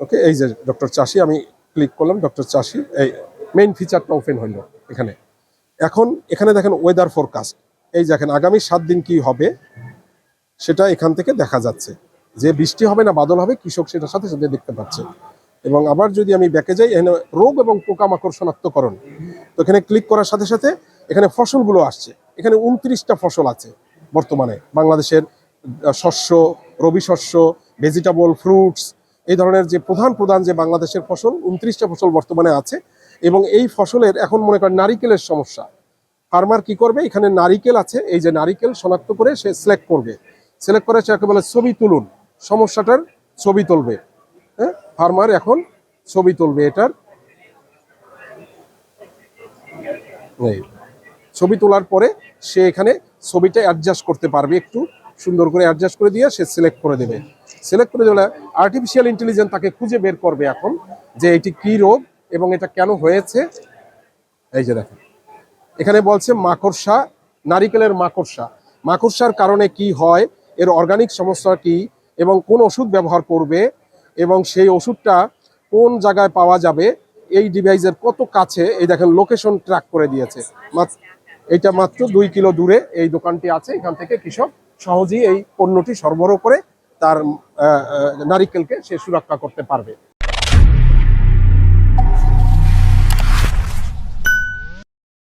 ওকে এই যে ডক্টর চাষি আমি ক্লিক করলাম ডক্টর চাষি এই মেইন ফিচারটা ওপেন হইল এখানে। এখন এখানে দেখেন ওয়েদার ফোরকাস্ট এই দেখেন, আগামী সাত দিন কি হবে, সেটা এখান থেকে দেখা যাচ্ছে। যে বৃষ্টি হবে না, বাদল হবে, কৃষক সেটার সাথে সাথে দেখতে পাচ্ছে। এবং আবার যদি আমি ব্যাকে যাই, এখানে রোগ এবং পোকামাকড় শনাক্তকরণ। তো এখানে ক্লিক করার সাথে সাথে এখানে ফসলগুলো আসছে। এখানে উনত্রিশটা ফসল আছে বর্তমানে। বাংলাদেশের শস্য, রবি শস্য ভেজিটেবল ফ্রুটস এই ধরনের যে প্রধান প্রধান যে বাংলাদেশের ফসল, উনত্রিশটা ফসল বর্তমানে আছে এবং এই ফসলের এখন মনে করেন নারিকেলের সমস্যা। ফার্মার কি করবে? এখানে নারিকেল আছে, এই যে নারিকেল শনাক্ত করে সে সিলেক্ট করবে। সিলেক্ট করে সে একেবারে ছবি তুলুন। সমস্যাটার ছবি তুলবে। হ্যাঁ? ফার্মার এখন ছবি তুলবে এটার। ছবি তোলার পরে সে এখানে ছবিটা অ্যাডজাস্ট করতে পারবে একটু। সুন্দর করে অ্যাডজাস্ট করে দিয়ে সে সিলেক্ট করে দেবে। সিলেক্ট করে দিলে আর্টিফিশিয়াল ইন্টেলিজেন্স তাকে খুঁজে বের করবে এখন যে এটি কি রোগ এবং এটা কেন হয়েছে। এই যে দেখেন, এখানে বলছে মাকড়সা, নারিকেলের মাকড়সা। মাকড়সার কারণে কি হয়? এর অর্গানিক সমস্যা কি এবং কোন ওষুধ ব্যবহার করবে এবং সেই ওষুধটা কোন জায়গায় পাওয়া যাবে? এই ডিভাইসের কত কাছে? এই দেখেন লোকেশন ট্র্যাক করে দিয়েছে। এটা মাত্র দুই কিলো দূরে এই দোকানটি আছে, এখান থেকে কৃষক সহজেই এই পণ্যটি সরবরাহ করে তার নারিকেলকে সে সুরক্ষা করতে পারবে।